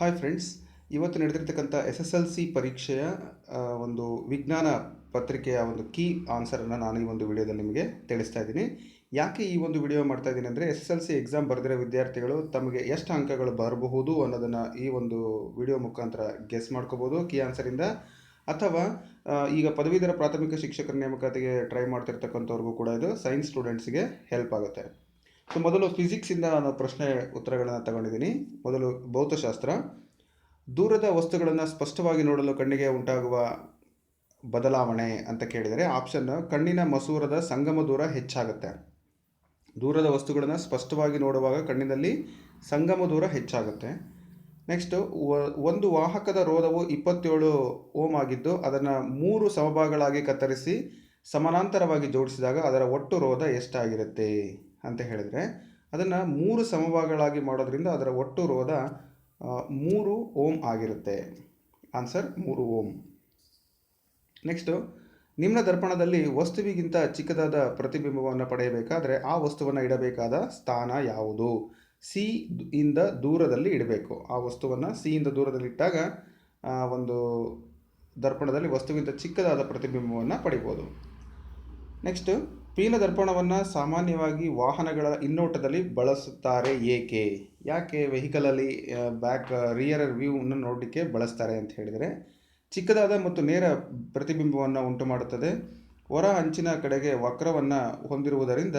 Hi friends ಇವತ್ತು ನಡೆದಿರ್ತಕ್ಕಂಥ S S L C ಪರೀಕ್ಷೆಯ ಒಂದು ವಿಜ್ಞಾನ ಪತ್ರಿಕೆಯ ಒಂದು ಕೀ ಆನ್ಸರನ್ನು ನಾನು ಈ ಒಂದು ವಿಡಿಯೋದಲ್ಲಿ ನಿಮಗೆ ತಿಳಿಸ್ತಾ ಇದ್ದೀನಿ. ಯಾಕೆ ಈ ಒಂದು ವಿಡಿಯೋ ಮಾಡ್ತಾ ಇದ್ದೀನಿ ಅಂದರೆ S S L C exam ಬರೆದಿರೋ ವಿದ್ಯಾರ್ಥಿಗಳು ತಮಗೆ ಎಷ್ಟು ಅಂಕಗಳು ಬರಬಹುದು ಅನ್ನೋದನ್ನು ಈ ಒಂದು ವಿಡಿಯೋ ಮುಖಾಂತರ ಗೆಸ್ ಮಾಡ್ಕೋಬೋದು ಕೀ ಆನ್ಸರಿಂದ ಅಥವಾ ಈಗ ಪದವೀಧರ ಪ್ರಾಥಮಿಕ ಶಿಕ್ಷಕರ ನೇಮಕಾತಿಗೆ ಟ್ರೈ ಮಾಡ್ತಿರ್ತಕ್ಕಂಥವ್ರಿಗೂ ಕೂಡ ಇದು ಸೈನ್ಸ್ ಸ್ಟೂಡೆಂಟ್ಸ್ಗೆ ಹೆಲ್ಪ್ ಆಗುತ್ತೆ. ಸೊ ಮೊದಲು ಫಿಸಿಕ್ಸಿಂದ ನಾನು ಪ್ರಶ್ನೆ ಉತ್ತರಗಳನ್ನು ತಗೊಂಡಿದ್ದೀನಿ. ಮೊದಲು ಭೌತಶಾಸ್ತ್ರ. ದೂರದ ವಸ್ತುಗಳನ್ನು ಸ್ಪಷ್ಟವಾಗಿ ನೋಡಲು ಕಣ್ಣಿಗೆ ಉಂಟಾಗುವ ಬದಲಾವಣೆ ಅಂತ ಕೇಳಿದರೆ ಆಪ್ಷನ್ ಕಣ್ಣಿನ ಮಸೂರದ ಸಂಗಮ ದೂರ ಹೆಚ್ಚಾಗುತ್ತೆ. ದೂರದ ವಸ್ತುಗಳನ್ನು ಸ್ಪಷ್ಟವಾಗಿ ನೋಡುವಾಗ ಕಣ್ಣಿನಲ್ಲಿ ಸಂಗಮ ದೂರ ಹೆಚ್ಚಾಗುತ್ತೆ. ನೆಕ್ಸ್ಟು ಒಂದು ವಾಹಕದ ರೋಧವು ಇಪ್ಪತ್ತೇಳು ಓಮ್ ಆಗಿದ್ದು, ಅದನ್ನು ಮೂರು ಸಮಭಾಗಗಳಾಗಿ ಕತ್ತರಿಸಿ ಸಮಾನಾಂತರವಾಗಿ ಜೋಡಿಸಿದಾಗ ಅದರ ಒಟ್ಟು ರೋಧ ಎಷ್ಟಾಗಿರುತ್ತೆ? ಅಂತ ಹೇಳಿದರೆ ಅದನ್ನು ಮೂರು ಸಮಭಾಗಗಳಾಗಿ ಮಾಡೋದ್ರಿಂದ ಅದರ ಒಟ್ಟು ರೋಧ ಮೂರು ಓಮ್ ಆಗಿರುತ್ತೆ. ಆನ್ಸರ್ ಮೂರು ಓಮ್. ನೆಕ್ಸ್ಟು ನಿಮ್ನ ದರ್ಪಣದಲ್ಲಿ ವಸ್ತುವಿಗಿಂತ ಚಿಕ್ಕದಾದ ಪ್ರತಿಬಿಂಬವನ್ನು ಪಡೆಯಬೇಕಾದರೆ ಆ ವಸ್ತುವನ್ನು ಇಡಬೇಕಾದ ಸ್ಥಾನ ಯಾವುದು? ಸಿ ಇಂದ ದೂರದಲ್ಲಿ ಇಡಬೇಕು. ಆ ವಸ್ತುವನ್ನು ಸಿ ಇಂದ ದೂರದಲ್ಲಿ ಇಟ್ಟಾಗ ಒಂದು ದರ್ಪಣದಲ್ಲಿ ವಸ್ತುವಿಗಿಂತ ಚಿಕ್ಕದಾದ ಪ್ರತಿಬಿಂಬವನ್ನು ಪಡಿಬೋದು. ನೆಕ್ಸ್ಟ್ ಪೀನ ದರ್ಪಣವನ್ನು ಸಾಮಾನ್ಯವಾಗಿ ವಾಹನಗಳ ಇನ್ನೋಟದಲ್ಲಿ ಬಳಸುತ್ತಾರೆ ಏಕೆ? ಯಾಕೆ ವೆಹಿಕಲಲ್ಲಿ ಬ್ಯಾಕ್ ರಿಯರ್ ವ್ಯೂವನ್ನು ನೋಡಲಿಕ್ಕೆ ಬಳಸ್ತಾರೆ ಅಂತ ಹೇಳಿದರೆ, ಚಿಕ್ಕದಾದ ಮತ್ತು ನೇರ ಪ್ರತಿಬಿಂಬವನ್ನು ಉಂಟು ಮಾಡುತ್ತದೆ. ಹೊರ ಅಂಚಿನ ಕಡೆಗೆ ವಕ್ರವನ್ನು ಹೊಂದಿರುವುದರಿಂದ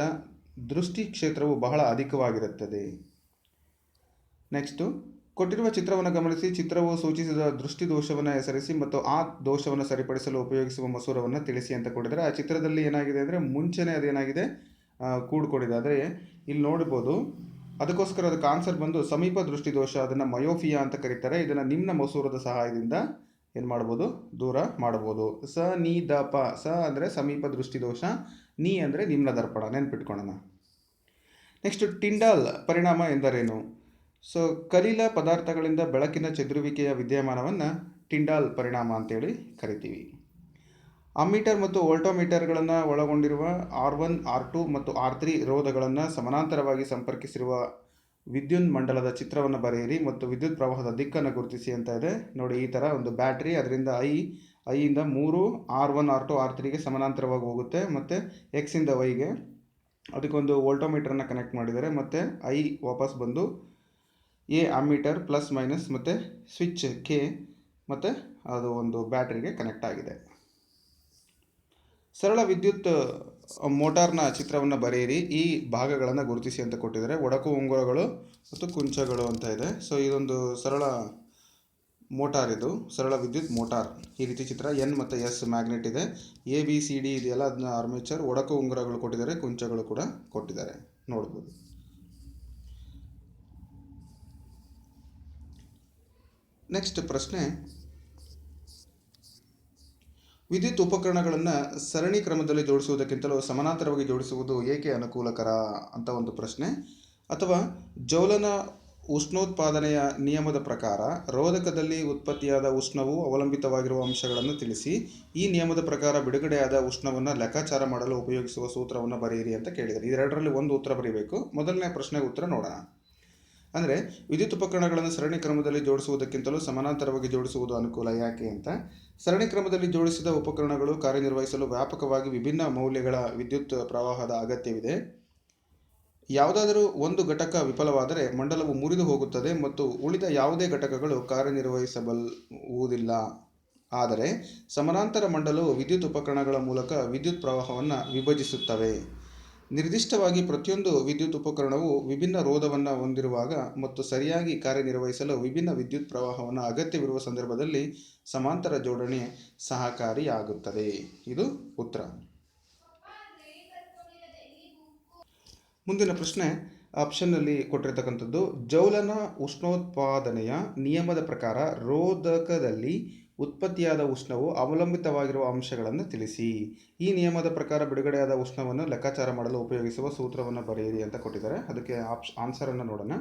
ದೃಷ್ಟಿ ಕ್ಷೇತ್ರವು ಬಹಳ ಅಧಿಕವಾಗಿರುತ್ತದೆ. ನೆಕ್ಸ್ಟು ಕೊಟ್ಟಿರುವ ಚಿತ್ರವನ್ನು ಗಮನಿಸಿ, ಚಿತ್ರವು ಸೂಚಿಸಿದ ದೃಷ್ಟಿ ದೋಷವನ್ನು ಹೆಸರಿಸಿ ಮತ್ತು ಆ ದೋಷವನ್ನು ಸರಿಪಡಿಸಲು ಉಪಯೋಗಿಸುವ ಮಸೂರವನ್ನು ತಿಳಿಸಿ ಅಂತ ಕೊಟ್ಟಿದ್ದಾರೆ. ಆ ಚಿತ್ರದಲ್ಲಿ ಏನಾಗಿದೆ ಅಂದರೆ ಮುಂಚೆನೇ ಅದೇನಾಗಿದೆ? ಕೂಡ್ಕೊಂಡಿದೆ ಆದರೆ ಇಲ್ಲಿ ನೋಡ್ಬೋದು, ಅದಕ್ಕೋಸ್ಕರ ಅದಕ್ಕೆ ಆನ್ಸರ್ ಬಂದು ಸಮೀಪ ದೃಷ್ಟಿ ದೋಷ ಅದನ್ನು ಮಯೋಫಿಯಾ ಅಂತ ಕರೀತಾರೆ. ಇದನ್ನು ನಿಮ್ಮ ಮಸೂರದ ಸಹಾಯದಿಂದ ಏನು ಮಾಡ್ಬೋದು? ದೂರ ಮಾಡ್ಬೋದು. ಸ, ನೀ, ದ, ಪ, ಸ ಅಂದರೆ ಸಮೀಪ ದೃಷ್ಟಿ ದೋಷ ನೀ ಅಂದರೆ ನಿಮ್ಮ ದರ್ಪಣ. ನೆನ್ಪಿಟ್ಕೊಳ್ಳೋಣ. ನೆಕ್ಸ್ಟ್, ಟಿಂಡಾಲ್ ಪರಿಣಾಮ ಎಂದರೇನು? ಸೊ ಕಲೀಲ ಪದಾರ್ಥಗಳಿಂದ ಬೆಳಕಿನ ಚದುರುವಿಕೆಯ ವಿದ್ಯಮಾನವನ್ನು ಟಿಂಡಾಲ್ ಪರಿಣಾಮ ಅಂತೇಳಿ ಕರಿತೀವಿ. ಅಮ್ಮೀಟರ್ ಮತ್ತು ವೋಲ್ಟೋಮೀಟರ್ಗಳನ್ನು ಒಳಗೊಂಡಿರುವ ಆರ್ ಒನ್, ಆರ್ ಟು ಮತ್ತು ಆರ್ ತ್ರೀ ರೋಧಗಳನ್ನು ಸಮಾನಾಂತರವಾಗಿ ಸಂಪರ್ಕಿಸಿರುವ ವಿದ್ಯುನ್ ಮಂಡಲದ ಚಿತ್ರವನ್ನು ಬರೆಯಿರಿ ಮತ್ತು ವಿದ್ಯುತ್ ಪ್ರವಾಹದ ದಿಕ್ಕನ್ನು ಗುರುತಿಸಿ ಅಂತ ಇದೆ. ನೋಡಿ, ಈ ಥರ ಒಂದು ಬ್ಯಾಟ್ರಿ ಅದರಿಂದ ಐ ಐಯಿಂದ ಮೂರು, R one, R two, R ತ್ರೀಗೆ ಸಮಾನಾಂತರವಾಗಿ ಹೋಗುತ್ತೆ ಮತ್ತು ಎಕ್ಸಿಂದ ವೈಗೆ. ಅದಕ್ಕೊಂದು ವೋಲ್ಟೋಮೀಟರನ್ನು ಕನೆಕ್ಟ್ ಮಾಡಿದ್ದಾರೆ ಮತ್ತು ಐ ವಾಪಸ್ ಬಂದು ಎ ಅಮ್ಮೀಟರ್ ಪ್ಲಸ್ ಮೈನಸ್ ಮತ್ತು ಸ್ವಿಚ್ ಕೆ ಮತ್ತು ಅದು ಒಂದು ಬ್ಯಾಟ್ರಿಗೆ ಕನೆಕ್ಟ್ ಆಗಿದೆ. ಸರಳ ವಿದ್ಯುತ್ ಮೋಟಾರ್ನ ಚಿತ್ರವನ್ನು ಬರೆಯಿರಿ. ಈ ಭಾಗಗಳನ್ನು ಗುರುತಿಸಿ ಅಂತ ಕೊಟ್ಟಿದ್ದಾರೆ. ಒಡಕು, ಉಂಗುರಗಳು ಮತ್ತು ಕುಂಚಗಳು ಅಂತ ಇದೆ. ಸೊ ಇದೊಂದು ಸರಳ ಮೋಟಾರ್ ಇದು. ಸರಳ ವಿದ್ಯುತ್ ಮೋಟಾರ್ ಈ ರೀತಿ ಚಿತ್ರ ಎನ್ ಮತ್ತು ಎಸ್ ಮ್ಯಾಗ್ನೆಟ್ ಇದೆ. ಎ ಬಿ ಸಿ ಡಿ ಇದೆಯಲ್ಲ, ಅದನ್ನ ಆರ್ಮೇಚರ್ ಒಡಕು, ಉಂಗುರಗಳು ಕೊಟ್ಟಿದ್ದಾರೆ. ಕುಂಚಗಳು ಕೂಡ ಕೊಟ್ಟಿದ್ದಾರೆ. ನೋಡ್ಬೋದು. ನೆಕ್ಸ್ಟ್ ಪ್ರಶ್ನೆ. ವಿದ್ಯುತ್ ಉಪಕರಣಗಳನ್ನು ಸರಣಿ ಕ್ರಮದಲ್ಲಿ ಜೋಡಿಸುವುದಕ್ಕಿಂತಲೂ ಸಮಾನಾಂತರವಾಗಿ ಜೋಡಿಸುವುದು ಏಕೆ ಅನುಕೂಲಕರ ಅಂತ ಒಂದು ಪ್ರಶ್ನೆ. ಅಥವಾ ಜೌಲನ ಉಷ್ಣೋತ್ಪಾದನೆಯ ನಿಯಮದ ಪ್ರಕಾರ ರೋಧಕದಲ್ಲಿ ಉತ್ಪತ್ತಿಯಾದ ಉಷ್ಣವು ಅವಲಂಬಿತವಾಗಿರುವ ಅಂಶಗಳನ್ನು ತಿಳಿಸಿ. ಈ ನಿಯಮದ ಪ್ರಕಾರ ಬಿಡುಗಡೆಯಾದ ಉಷ್ಣವನ್ನು ಲೆಕ್ಕಾಚಾರ ಮಾಡಲು ಉಪಯೋಗಿಸುವ ಸೂತ್ರವನ್ನು ಬರೆಯಿರಿ ಅಂತ ಕೇಳಿದರೆ ಇದೆರಡರಲ್ಲಿ ಒಂದು ಉತ್ತರ ಬರೀಬೇಕು. ಮೊದಲನೇ ಪ್ರಶ್ನೆಗೆ ಉತ್ತರ ನೋಡೋಣ. ಅಂದರೆ ವಿದ್ಯುತ್ ಉಪಕರಣಗಳನ್ನು ಸರಣಿ ಕ್ರಮದಲ್ಲಿ ಜೋಡಿಸುವುದಕ್ಕಿಂತಲೂ ಸಮಾನಾಂತರವಾಗಿ ಜೋಡಿಸುವುದು ಅನುಕೂಲ ಯಾಕೆ ಅಂತ? ಸರಣಿ ಕ್ರಮದಲ್ಲಿ ಜೋಡಿಸಿದ ಉಪಕರಣಗಳು ಕಾರ್ಯನಿರ್ವಹಿಸಲು ವ್ಯಾಪಕವಾಗಿ ವಿಭಿನ್ನ ಮೌಲ್ಯಗಳ ವಿದ್ಯುತ್ ಪ್ರವಾಹದ ಅಗತ್ಯವಿದೆ. ಯಾವುದಾದರೂ ಒಂದು ಘಟಕ ವಿಫಲವಾದರೆ ಮಂಡಲವು ಮುರಿದು ಹೋಗುತ್ತದೆ ಮತ್ತು ಉಳಿದ ಯಾವುದೇ ಘಟಕಗಳು ಕಾರ್ಯನಿರ್ವಹಿಸಬಲ್ಲುವುದಿಲ್ಲ. ಆದರೆ ಸಮಾನಾಂತರ ಮಂಡಲವು ವಿದ್ಯುತ್ ಉಪಕರಣಗಳ ಮೂಲಕ ವಿದ್ಯುತ್ ಪ್ರವಾಹವನ್ನು ವಿಭಜಿಸುತ್ತವೆ. ನಿರ್ದಿಷ್ಟವಾಗಿ ಪ್ರತಿಯೊಂದು ವಿದ್ಯುತ್ ಉಪಕರಣವು ವಿಭಿನ್ನ ರೋಧವನ್ನು ಹೊಂದಿರುವಾಗ ಮತ್ತು ಸರಿಯಾಗಿ ಕಾರ್ಯನಿರ್ವಹಿಸಲು ವಿಭಿನ್ನ ವಿದ್ಯುತ್ ಪ್ರವಾಹವನ್ನು ಅಗತ್ಯವಿರುವ ಸಂದರ್ಭದಲ್ಲಿ ಸಮಾಂತರ ಜೋಡಣೆ ಸಹಕಾರಿಯಾಗುತ್ತದೆ. ಇದು ಉತ್ತರ. ಮುಂದಿನ ಪ್ರಶ್ನೆ ಆಪ್ಷನ್ನಲ್ಲಿ ಕೊಟ್ಟಿರ್ತಕ್ಕಂಥದ್ದು, ಜೌಲನ ಉಷ್ಣೋತ್ಪಾದನೆಯ ನಿಯಮದ ಪ್ರಕಾರ ರೋಧಕದಲ್ಲಿ ಉತ್ಪತ್ತಿಯಾದ ಉಷ್ಣವು ಅವಲಂಬಿತವಾಗಿರುವ ಅಂಶಗಳನ್ನು ತಿಳಿಸಿ. ಈ ನಿಯಮದ ಪ್ರಕಾರ ಬಿಡುಗಡೆಯಾದ ಉಷ್ಣವನ್ನು ಲೆಕ್ಕಾಚಾರ ಮಾಡಲು ಉಪಯೋಗಿಸುವ ಸೂತ್ರವನ್ನು ಬರೆಯಿರಿ ಅಂತ ಕೊಟ್ಟಿದ್ದಾರೆ. ಅದಕ್ಕೆ ಆಪ್ ಆನ್ಸರನ್ನು ನೋಡೋಣ.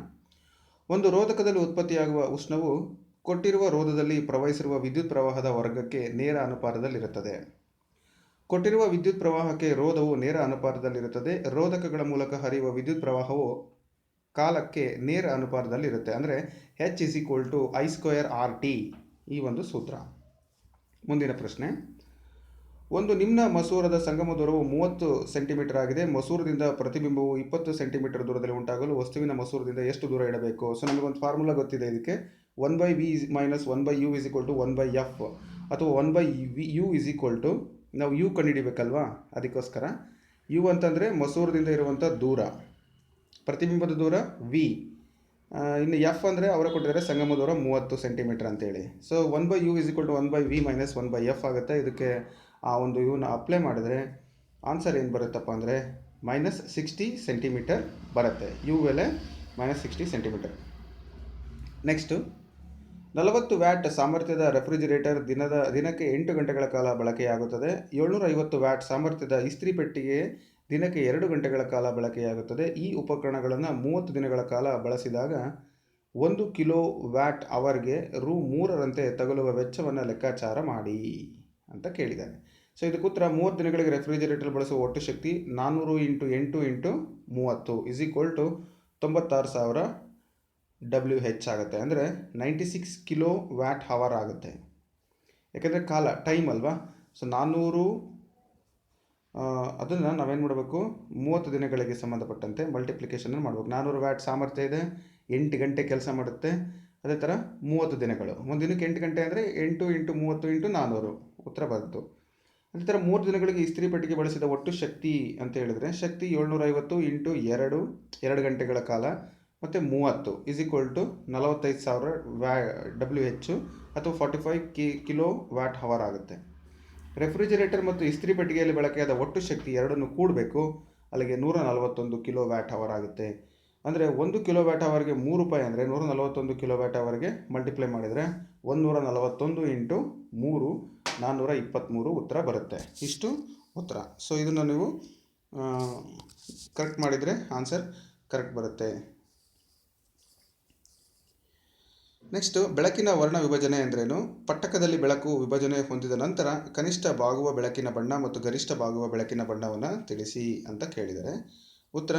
ಒಂದು ರೋಧಕದಲ್ಲಿ ಉತ್ಪತ್ತಿಯಾಗುವ ಉಷ್ಣವು ಕೊಟ್ಟಿರುವ ರೋಧದಲ್ಲಿ ಪ್ರವಹಿಸಿರುವ ವಿದ್ಯುತ್ ಪ್ರವಾಹದ ವರ್ಗಕ್ಕೆ ನೇರ ಅನುಪಾತದಲ್ಲಿರುತ್ತದೆ. ಕೊಟ್ಟಿರುವ ವಿದ್ಯುತ್ ಪ್ರವಾಹಕ್ಕೆ ರೋಧವು ನೇರ ಅನುಪಾತದಲ್ಲಿರುತ್ತದೆ. ರೋಧಕಗಳ ಮೂಲಕ ಹರಿಯುವ ವಿದ್ಯುತ್ ಪ್ರವಾಹವು ಕಾಲಕ್ಕೆ ನೇರ ಅನುಪಾತದಲ್ಲಿರುತ್ತೆ. ಅಂದರೆ H is equal to I square R T ಈ ಒಂದು ಸೂತ್ರ. ಮುಂದಿನ ಪ್ರಶ್ನೆ. ಒಂದು ನಿಮ್ನ ಮಸೂರದ ಸಂಗಮ ದೂರವು ಮೂವತ್ತು ಸೆಂಟಿಮೀಟರ್ ಆಗಿದೆ. ಮಸೂರದಿಂದ ಪ್ರತಿಬಿಂಬವು ಇಪ್ಪತ್ತು ಸೆಂಟಿಮೀಟರ್ ದೂರದಲ್ಲಿ ಉಂಟಾಗಲು ವಸ್ತುವಿನ ಮಸೂರದಿಂದ ಎಷ್ಟು ದೂರ ಇಡಬೇಕು? ಸೊ ನಮಗೊಂದು ಫಾರ್ಮುಲಾ ಗೊತ್ತಿದೆ ಇದಕ್ಕೆ. One by V is minus one by U is equal to one by F. ಅಥವಾ one by V, U is equal to, ನಾವು ಯು ಕಂಡುಹಿಡಿಬೇಕಲ್ವಾ? ಅದಕ್ಕೋಸ್ಕರ. ಯು ಅಂತಂದರೆ ಮಸೂರದಿಂದ ಇರುವಂಥ ದೂರ. ಪ್ರತಿಬಿಂಬದ ದೂರ ವಿ. ಇನ್ನು ಎಫ್ ಅಂದರೆ ಅವರೇ ಕೊಟ್ಟಿದ್ದಾರೆ ಸಂಗಮ ದೂರ ಮೂವತ್ತು ಸೆಂಟಿಮೀಟರ್ ಅಂತೇಳಿ. So one by U is equal to one by V minus one by F ಆಗುತ್ತೆ. ಇದಕ್ಕೆ ಆ ಒಂದು ಯುನ ಅಪ್ಲೈ ಮಾಡಿದ್ರೆ ಆನ್ಸರ್ ಏನು ಬರುತ್ತಪ್ಪ ಅಂದರೆ ಮೈನಸ್ ಸಿಕ್ಸ್ಟಿ ಸೆಂಟಿಮೀಟರ್ ಬರುತ್ತೆ. ಯು ಬೆಲೆ ಮೈನಸ್ ಸಿಕ್ಸ್ಟಿ ಸೆಂಟಿಮೀಟರ್ ನೆಕ್ಸ್ಟು ನಲವತ್ತು ವ್ಯಾಟ್ ಸಾಮರ್ಥ್ಯದ ರೆಫ್ರಿಜಿರೇಟರ್ ದಿನದ, ದಿನಕ್ಕೆ ಎಂಟು ಗಂಟೆಗಳ ಕಾಲ ಬಳಕೆಯಾಗುತ್ತದೆ. ಏಳ್ನೂರ ಐವತ್ತು ವ್ಯಾಟ್ ಸಾಮರ್ಥ್ಯದ ಇಸ್ತ್ರಿ ಪೆಟ್ಟಿಗೆ ದಿನಕ್ಕೆ ಎರಡು ಗಂಟೆಗಳ ಕಾಲ ಬಳಕೆಯಾಗುತ್ತದೆ. ಈ ಉಪಕರಣಗಳನ್ನು ಮೂವತ್ತು ದಿನಗಳ ಕಾಲ ಬಳಸಿದಾಗ ಒಂದು ಕಿಲೋ ವ್ಯಾಟ್ ಅವರ್ಗೆ ರು ಮೂರರಂತೆ ತಗಲುವ ವೆಚ್ಚವನ್ನು ಲೆಕ್ಕಾಚಾರ ಮಾಡಿ ಅಂತ ಕೇಳಿದ್ದಾರೆ ಸೊ, ಇದಕ್ಕೆ ಉತ್ತರ ಮೂವತ್ತು ದಿನಗಳಿಗೆ ರೆಫ್ರಿಜರೇಟರ್ ಬಳಸುವ ಒಟ್ಟು ಶಕ್ತಿ ನಾನ್ನೂರು ಇಂಟು ಎಂಟು ಇಂಟು ಮೂವತ್ತು ಇಸ್ ಈಕ್ವಲ್ ಟು ತೊಂಬತ್ತಾರು ಸಾವಿರ ಡಬ್ಲ್ಯೂ ಹೆಚ್ ಆಗುತ್ತೆ. ಅಂದರೆ ninety six kilo watt hour ಆಗುತ್ತೆ. ಯಾಕೆಂದರೆ ಕಾಲ ಟೈಮ್ ಅಲ್ವಾ? ಸೊ ನಾನ್ನೂರು ಅದನ್ನು ನಾವೇನು ಮಾಡಬೇಕು? ಮೂವತ್ತು ದಿನಗಳಿಗೆ ಸಂಬಂಧಪಟ್ಟಂತೆ ಮಲ್ಟಿಪ್ಲಿಕೇಶನ್ ಮಾಡಬೇಕು. ನಾನ್ನೂರು ವ್ಯಾಟ್ ಸಾಮರ್ಥ್ಯ ಇದೆ, ಎಂಟು ಗಂಟೆ ಕೆಲಸ ಮಾಡುತ್ತೆ. ಅದೇ ಥರ ಮೂವತ್ತು ದಿನಗಳು. ಒಂದು ದಿನಕ್ಕೆ ಎಂಟು ಗಂಟೆ ಅಂದರೆ ಎಂಟು ಇಂಟು ಮೂವತ್ತು ಇಂಟು ನಾನ್ನೂರು ಉತ್ತರ ಬಂತು. ಅದೇ ಥರ ಮೂರು ದಿನಗಳಿಗೆ ಇಸ್ತ್ರಿ ಪೆಟ್ಟಿಗೆ ಬಳಸಿದ ಒಟ್ಟು ಶಕ್ತಿ ಅಂತ ಹೇಳಿದರೆ ಶಕ್ತಿ ಏಳ್ನೂರ ಐವತ್ತು ಇಂಟು ಎರಡು ಎರಡು ಗಂಟೆಗಳ ಕಾಲ, ಮತ್ತು ಮೂವತ್ತು ಇಸ್ ಈಕ್ವಲ್ ಟು ನಲವತ್ತೈದು ಸಾವಿರ ವ್ಯಾ ಡಬ್ಲ್ಯೂ ಹೆಚ್ಚು ಅಥವಾ ಫಾರ್ಟಿ ಫೈವ್ ಕಿ ಕಿಲೋ ವ್ಯಾಟ್ ಹವರ್ ಆಗುತ್ತೆ. ರೆಫ್ರಿಜರೇಟರ್ ಮತ್ತು ಇಸ್ತ್ರಿ ಪೆಟ್ಟಿಗೆಯಲ್ಲಿ ಬಳಕೆಯಾದ ಒಟ್ಟು ಶಕ್ತಿ ಎರಡನ್ನು ಕೂಡಬೇಕು. ಅಲ್ಲಿಗೆ ನೂರ ನಲವತ್ತೊಂದು ಕಿಲೋ ವ್ಯಾಟ್ ಅವರ್ ಆಗುತ್ತೆ. ಅಂದರೆ ಒಂದು ಕಿಲೋ ವ್ಯಾಟ್ ಅವರ್ಗೆ ಮೂರು ರೂಪಾಯಿ ಅಂದರೆ ನೂರ ನಲವತ್ತೊಂದು ಕಿಲೋ ವ್ಯಾಟ್ ಅವರ್ಗೆ ಮಲ್ಟಿಪ್ಲೈ ಮಾಡಿದರೆ ಒಂದು ನೂರ ನಲವತ್ತೊಂದು ಇಂಟು ಮೂರು ನಾನ್ನೂರ ಇಪ್ಪತ್ತ್ಮೂರು ಉತ್ತರ ಬರುತ್ತೆ. ಇಷ್ಟು ಉತ್ತರ. ಸೊ ಇದನ್ನು ನೀವು ಕರೆಕ್ಟ್ ಮಾಡಿದರೆ ಆನ್ಸರ್ ಕರೆಕ್ಟ್ ಬರುತ್ತೆ. ನೆಕ್ಸ್ಟು ಬೆಳಕಿನ ವರ್ಣ ವಿಭಜನೆ ಅಂದ್ರೇನು ಪಟ್ಟಕದಲ್ಲಿ ಬೆಳಕು ವಿಭಜನೆ ಹೊಂದಿದ ನಂತರ ಕನಿಷ್ಠ ಬಾಗುವ ಬೆಳಕಿನ ಬಣ್ಣ ಮತ್ತು ಗರಿಷ್ಠ ಬಾಗುವ ಬೆಳಕಿನ ಬಣ್ಣವನ್ನು ತಿಳಿಸಿ ಅಂತ ಕೇಳಿದರೆ, ಉತ್ತರ,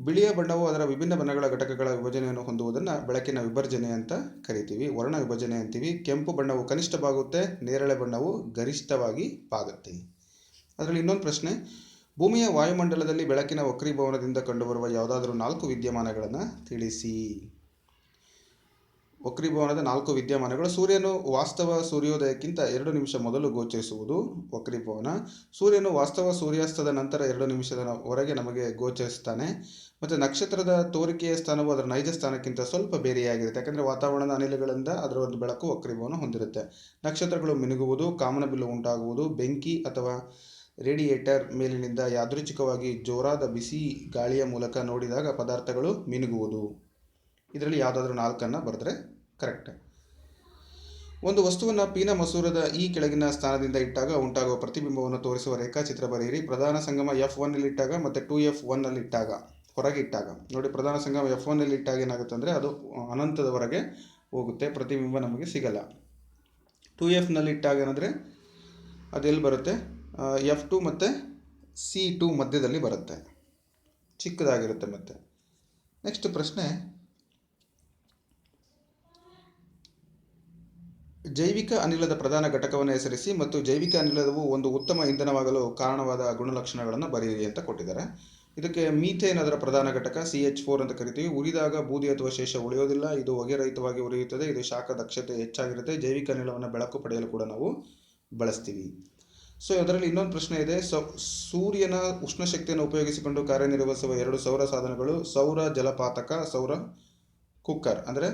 ಬಿಳಿಯ ಬಣ್ಣವು ಅದರ ವಿಭಿನ್ನ ಬಣ್ಣಗಳ ಘಟಕಗಳ ವಿಭಜನೆಯನ್ನು ಹೊಂದುವುದನ್ನು ಬೆಳಕಿನ ವಿಭಜನೆ ಅಂತ ಕರಿತೀವಿ. ವರ್ಣ ವಿಭಜನೆ ಅಂತೀವಿ. ಕೆಂಪು ಬಣ್ಣವು ಕನಿಷ್ಠ ಬಾಗುತ್ತೆ, ನೇರಳೆ ಬಣ್ಣವು ಗರಿಷ್ಠವಾಗಿ ಬಾಗುತ್ತೆ. ಅದರಲ್ಲಿ ಇನ್ನೊಂದು ಪ್ರಶ್ನೆ, ಭೂಮಿಯ ವಾಯುಮಂಡಲದಲ್ಲಿ ಬೆಳಕಿನ ವಕ್ರೀಭವನದಿಂದ ಕಂಡುಬರುವ ಯಾವುದಾದರೂ ನಾಲ್ಕು ವಿದ್ಯಮಾನಗಳನ್ನು ತಿಳಿಸಿ. ವಕ್ರೀಭವನದ ನಾಲ್ಕು ವಿದ್ಯಮಾನಗಳು ಸೂರ್ಯನು ವಾಸ್ತವ ಸೂರ್ಯೋದಯಕ್ಕಿಂತ ಎರಡು ನಿಮಿಷ ಮೊದಲು ಗೋಚರಿಸುವುದು ವಕ್ರೀಭವನ. ಸೂರ್ಯನು ವಾಸ್ತವ ಸೂರ್ಯಾಸ್ತದ ನಂತರ ಎರಡು ನಿಮಿಷದವರೆಗೆ ನಮಗೆ ಗೋಚರಿಸ್ತಾನೆ. ಮತ್ತು ನಕ್ಷತ್ರದ ತೋರಿಕೆಯ ಸ್ಥಾನವು ಅದರ ನೈಜ ಸ್ಥಾನಕ್ಕಿಂತ ಸ್ವಲ್ಪ ಬೇರೆಯಾಗಿರುತ್ತೆ. ಯಾಕಂದರೆ ವಾತಾವರಣದ ಅನಿಲಗಳಿಂದ ಅದರ ಒಂದು ಬೆಳಕು ವಕ್ರೀಭವನ ಹೊಂದಿರುತ್ತೆ. ನಕ್ಷತ್ರಗಳು ಮಿನುಗುವುದು ಕಾಮನಬಿಲ್ಲು ಉಂಟಾಗುವುದು, ಬೆಂಕಿ ಅಥವಾ ರೇಡಿಯೇಟರ್ ಮೇಲಿನಿಂದ ಯಾದೃಚ್ಛಿಕವಾಗಿ ಜೋರಾದ ಬಿಸಿ ಗಾಳಿಯ ಮೂಲಕ ನೋಡಿದಾಗ ಪದಾರ್ಥಗಳು ಮಿನುಗುವುದು. ಇದರಲ್ಲಿ ಯಾವುದಾದ್ರೂ ನಾಲ್ಕನ್ನು ಬರೆದ್ರೆ ಕರೆಕ್ಟ್. ಒಂದು ವಸ್ತುವನ್ನು ಪೀನ ಮಸೂರದ ಈ ಕೆಳಗಿನ ಸ್ಥಾನದಿಂದ ಇಟ್ಟಾಗ ಉಂಟಾಗುವ ಪ್ರತಿಬಿಂಬವನ್ನು ತೋರಿಸುವ ರೇಖಾಚಿತ್ರ ಬರೆಯಿರಿ. ಪ್ರಧಾನ ಸಂಗಮ ಎಫ್ ಒನ್ನಲ್ಲಿ ಇಟ್ಟಾಗ ಮತ್ತು ಟು ಎಫ್ ಒನ್ನಲ್ಲಿ ಇಟ್ಟಾಗ, ಹೊರಗೆ ಇಟ್ಟಾಗ. ನೋಡಿ, ಪ್ರಧಾನ ಸಂಗಮ ಎಫ್ ಒನ್ನಲ್ಲಿ ಇಟ್ಟಾಗ ಏನಾಗುತ್ತೆ ಅಂದರೆ ಅದು ಅನಂತದವರೆಗೆ ಹೋಗುತ್ತೆ, ಪ್ರತಿಬಿಂಬ ನಮಗೆ ಸಿಗಲ್ಲ. ಟು ಎಫ್ನಲ್ಲಿ ಇಟ್ಟಾಗ ಏನಂದರೆ ಅದೆಲ್ಲಿ ಬರುತ್ತೆ? ಎಫ್ ಟು ಮತ್ತು ಸಿ ಟು ಮಧ್ಯದಲ್ಲಿ ಬರುತ್ತೆ. ಚಿಕ್ಕದಾಗಿರುತ್ತೆ ಮತ್ತೆ. ನೆಕ್ಸ್ಟ್ ಪ್ರಶ್ನೆ ಜೈವಿಕ ಅನಿಲದ ಪ್ರಧಾನ ಘಟಕವನ್ನು ಹೆಸರಿಸಿ ಮತ್ತು ಜೈವಿಕ ಅನಿಲವು ಒಂದು ಉತ್ತಮ ಇಂಧನವಾಗಲು ಕಾರಣವಾದ ಗುಣಲಕ್ಷಣಗಳನ್ನು ಬರೆಯಿರಿ ಅಂತ ಕೊಟ್ಟಿದ್ದಾರೆ. ಇದಕ್ಕೆ ಮೀಥೇನ್ ಅದರ ಪ್ರಧಾನ ಘಟಕ, ಸಿ ಎಚ್ ಫೋರ್ ಅಂತ ಕರಿತೀವಿ. ಉರಿದಾಗ ಬೂದಿ ಅಥವಾ ಶೇಷ ಉಳಿಯೋದಿಲ್ಲ. ಇದು ಹೊಗೆರಹಿತವಾಗಿ ಉರಿಯುತ್ತದೆ. ಇದು ಶಾಖ ದಕ್ಷತೆ ಹೆಚ್ಚಾಗಿರುತ್ತೆ. ಜೈವಿಕ ಅನಿಲವನ್ನು ಬೆಳಕು ಪಡೆಯಲು ಕೂಡ ನಾವು ಬಳಸ್ತೀವಿ. ಸೊ ಅದರಲ್ಲಿ ಇನ್ನೊಂದು ಪ್ರಶ್ನೆ ಇದೆ. ಸೌ, ಸೂರ್ಯನ ಉಷ್ಣಶಕ್ತಿಯನ್ನು ಉಪಯೋಗಿಸಿಕೊಂಡು ಕಾರ್ಯನಿರ್ವಹಿಸುವ ಎರಡು ಸೌರ ಸಾಧನಗಳು, ಸೌರ ಜಲಪಾತಕ, ಸೌರ ಕುಕ್ಕರ್ ಅಂದರೆ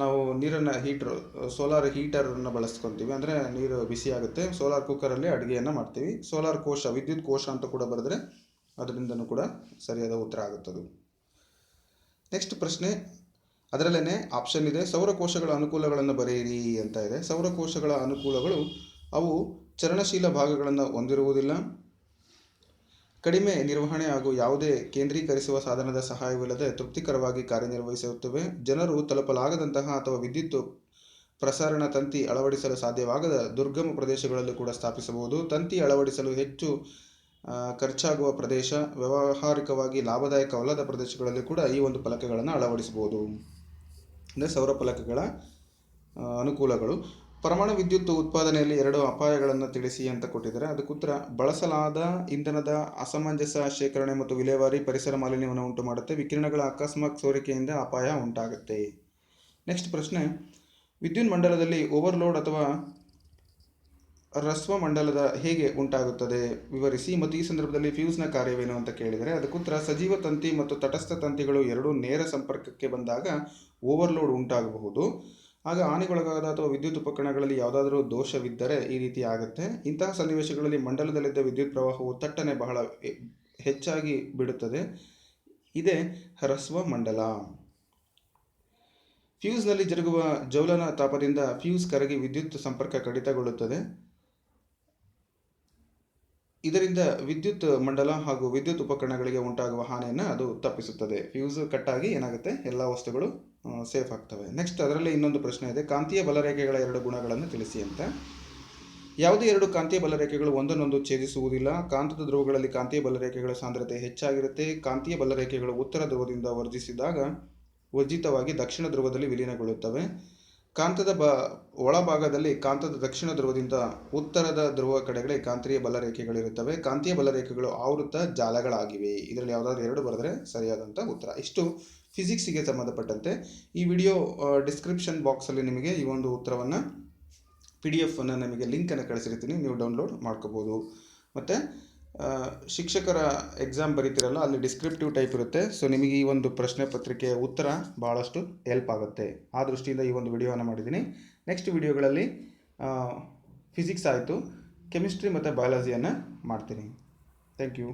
ನಾವು ನೀರನ್ನು ಹೀಟ್ರು, ಸೋಲಾರ್ ಹೀಟರನ್ನು ಬಳಸ್ಕೊತೀವಿ. ಅಂದರೆ ನೀರು ಬಿಸಿ ಆಗುತ್ತೆ. ಸೋಲಾರ್ ಕುಕ್ಕರಲ್ಲಿ ಅಡುಗೆಯನ್ನು ಮಾಡ್ತೀವಿ. ಸೋಲಾರ್ ಕೋಶ, ವಿದ್ಯುತ್ ಕೋಶ ಅಂತ ಕೂಡ ಬರೆದ್ರೆ ಅದರಿಂದನೂ ಕೂಡ ಸರಿಯಾದ ಉತ್ತರ ಆಗುತ್ತದೆ. ನೆಕ್ಸ್ಟ್ ಪ್ರಶ್ನೆ ಅದರಲ್ಲೇ ಆಪ್ಷನ್ ಇದೆ. ಸೌರಕೋಶಗಳ ಅನುಕೂಲಗಳನ್ನು ಬರೆಯಿರಿ ಅಂತ ಇದೆ. ಸೌರಕೋಶಗಳ ಅನುಕೂಲಗಳು ಅವು ಚಲನಶೀಲ ಭಾಗಗಳನ್ನು ಹೊಂದಿರುವುದಿಲ್ಲ. ಕಡಿಮೆ ನಿರ್ವಹಣೆ ಹಾಗೂ ಯಾವುದೇ ಕೇಂದ್ರೀಕರಿಸುವ ಸಾಧನದ ಸಹಾಯವಿಲ್ಲದೆ ತೃಪ್ತಿಕರವಾಗಿ ಕಾರ್ಯನಿರ್ವಹಿಸುತ್ತವೆ. ಜನರು ತಲುಪಲಾಗದಂತಹ ಅಥವಾ ವಿದ್ಯುತ್ ಪ್ರಸರಣ ತಂತಿ ಅಳವಡಿಸಲು ಸಾಧ್ಯವಾಗದ ದುರ್ಗಮ ಪ್ರದೇಶಗಳಲ್ಲೂ ಕೂಡ ಸ್ಥಾಪಿಸಬಹುದು. ತಂತಿ ಅಳವಡಿಸಲು ಹೆಚ್ಚು ಖರ್ಚಾಗುವ ಪ್ರದೇಶ, ವ್ಯಾವಹಾರಿಕವಾಗಿ ಲಾಭದಾಯಕವಲ್ಲದ ಪ್ರದೇಶಗಳಲ್ಲಿ ಕೂಡ ಈ ಒಂದು ಫಲಕಗಳನ್ನು ಅಳವಡಿಸಬಹುದು. ಅಂದರೆ ಸೌರ ಫಲಕಗಳ ಅನುಕೂಲಗಳು. ಪರಮಾಣು ವಿದ್ಯುತ್ ಉತ್ಪಾದನೆಯಲ್ಲಿ ಎರಡು ಅಪಾಯಗಳನ್ನು ತಿಳಿಸಿ ಅಂತ ಕೊಟ್ಟಿದ್ದಾರೆ. ಅದಕ್ಕೂತ್ರ ಬಳಸಲಾದ ಇಂಧನದ ಅಸಮಂಜಸ ಶೇಖರಣೆ ಮತ್ತು ವಿಲೇವಾರಿ ಪರಿಸರ ಮಾಲಿನ್ಯವನ್ನು ಉಂಟು ಮಾಡುತ್ತೆ. ವಿಕಿರಣಗಳ ಅಕಸ್ಮಾತ್ ಸೋರಿಕೆಯಿಂದ ಅಪಾಯ ಉಂಟಾಗುತ್ತೆ. ನೆಕ್ಸ್ಟ್ ಪ್ರಶ್ನೆ, ವಿದ್ಯುತ್ ಮಂಡಲದಲ್ಲಿ ಓವರ್ಲೋಡ್ ಅಥವಾ ರಸ್ವ ಮಂಡಲದ ಹೇಗೆ ಉಂಟಾಗುತ್ತದೆ? ವಿವರಿಸಿ. ಮತ್ತು ಈ ಸಂದರ್ಭದಲ್ಲಿ ಫ್ಯೂಸ್ನ ಕಾರ್ಯವೇನು ಅಂತ ಕೇಳಿದರೆ ಅದಕ್ಕೂತ್ರ ಸಜೀವ ತಂತಿ ಮತ್ತು ತಟಸ್ಥ ತಂತಿಗಳು ಎರಡೂ ನೇರ ಸಂಪರ್ಕಕ್ಕೆ ಬಂದಾಗ ಓವರ್ಲೋಡ್ ಉಂಟಾಗಬಹುದು. ಆಗ ಹಾನಿಗೊಳಗಾದ ಅಥವಾ ವಿದ್ಯುತ್ ಉಪಕರಣಗಳಲ್ಲಿ ಯಾವುದಾದರೂ ದೋಷವಿದ್ದರೆ ಈ ರೀತಿ ಆಗುತ್ತೆ. ಇಂತಹ ಸನ್ನಿವೇಶಗಳಲ್ಲಿ ಮಂಡಲದಲ್ಲಿದ್ದ ವಿದ್ಯುತ್ ಪ್ರವಾಹವು ತಟ್ಟನೆ ಬಹಳ ಹೆಚ್ಚಾಗಿ ಬಿಡುತ್ತದೆ. ಇದೇ ಹರಸ್ವ ಮಂಡಲ. ಫ್ಯೂಸ್ನಲ್ಲಿ ಜರುಗುವ ಜೌಲನ ತಾಪದಿಂದ ಫ್ಯೂಸ್ ಕರಗಿ ವಿದ್ಯುತ್ ಸಂಪರ್ಕ ಕಡಿತಗೊಳ್ಳುತ್ತದೆ. ಇದರಿಂದ ವಿದ್ಯುತ್ ಮಂಡಲ ಹಾಗೂ ವಿದ್ಯುತ್ ಉಪಕರಣಗಳಿಗೆ ಉಂಟಾಗುವ ಹಾನಿಯನ್ನು ಅದು ತಪ್ಪಿಸುತ್ತದೆ. ಫ್ಯೂಸ್ ಕಟ್ಟಾಗಿ ಏನಾಗುತ್ತೆ? ಎಲ್ಲ ವಸ್ತುಗಳು ಸೇಫ್ ಆಗ್ತವೆ. ನೆಕ್ಸ್ಟ್ ಅದರಲ್ಲಿ ಇನ್ನೊಂದು ಪ್ರಶ್ನೆ ಇದೆ. ಕಾಂತೀಯ ಬಲರೇಖೆಗಳ ಎರಡು ಗುಣಗಳನ್ನು ತಿಳಿಸಿ ಅಂತ. ಯಾವುದೇ ಎರಡು ಕಾಂತೀಯ ಬಲರೇಖೆಗಳು ಒಂದನ್ನೊಂದು ಛೇದಿಸುವುದಿಲ್ಲ. ಕಾಂತದ ಧ್ರುವಗಳಲ್ಲಿ ಕಾಂತೀಯ ಬಲರೇಖೆಗಳ ಸಾಂದ್ರತೆ ಹೆಚ್ಚಾಗಿರುತ್ತೆ. ಕಾಂತೀಯ ಬಲರೇಖೆಗಳು ಉತ್ತರ ಧ್ರುವದಿಂದ ವರ್ಜಿಸಿದಾಗ ವರ್ಜಿತವಾಗಿ ದಕ್ಷಿಣ ಧ್ರುವದಲ್ಲಿ ವಿಲೀನಗೊಳ್ಳುತ್ತವೆ. ಕಾಂತದ ಬ, ಒಳಭಾಗದಲ್ಲಿ ಕಾಂತದ ದಕ್ಷಿಣ ಧ್ರುವದಿಂದ ಉತ್ತರದ ಧ್ರುವ ಕಡೆಗಳೇ ಕಾಂತೀಯ ಬಲರೇಖೆಗಳಿರುತ್ತವೆ. ಕಾಂತೀಯ ಬಲರೇಖೆಗಳು ಆವೃತ್ತ ಜಾಲಗಳಾಗಿವೆ. ಇದರಲ್ಲಿ ಯಾವುದಾದ್ರೂ ಎರಡು ಬರೆದ್ರೆ ಸರಿಯಾದಂಥ ಉತ್ತರ. ಇಷ್ಟು ಫಿಸಿಕ್ಸಿಗೆ ಸಂಬಂಧಪಟ್ಟಂತೆ ಈ ವಿಡಿಯೋ ಡಿಸ್ಕ್ರಿಪ್ಷನ್ ಬಾಕ್ಸಲ್ಲಿ ನಿಮಗೆ ಈ ಒಂದು ಉತ್ತರವನ್ನು ಪಿ ಡಿ ಎಫನ್ನು ನಿಮಗೆ ಲಿಂಕನ್ನು ಕಳಿಸಿರ್ತೀನಿ, ನೀವು ಡೌನ್ಲೋಡ್ ಮಾಡ್ಕೋಬೋದು. ಮತ್ತು ಶಿಕ್ಷಕರ ಎಕ್ಸಾಮ್ ಬರೀತಿರಲ್ಲ, ಅಲ್ಲಿ ಡಿಸ್ಕ್ರಿಪ್ಟಿವ್ ಟೈಪ್ ಇರುತ್ತೆ. ಸೊ ನಿಮಗೆ ಈ ಒಂದು ಪ್ರಶ್ನೆ ಪತ್ರಿಕೆಯ ಉತ್ತರ ಭಾಳಷ್ಟು ಹೆಲ್ಪ್ ಆಗುತ್ತೆ. ಆ ದೃಷ್ಟಿಯಿಂದ ಈ ಒಂದು ವಿಡಿಯೋವನ್ನು ಮಾಡಿದ್ದೀನಿ. ನೆಕ್ಸ್ಟ್ ವಿಡಿಯೋಗಳಲ್ಲಿ ಫಿಸಿಕ್ಸ್ ಆಯಿತು. ಕೆಮಿಸ್ಟ್ರಿ ಮತ್ತು ಬಯಾಲಜಿಯನ್ನು ಮಾಡ್ತೀನಿ. Thank you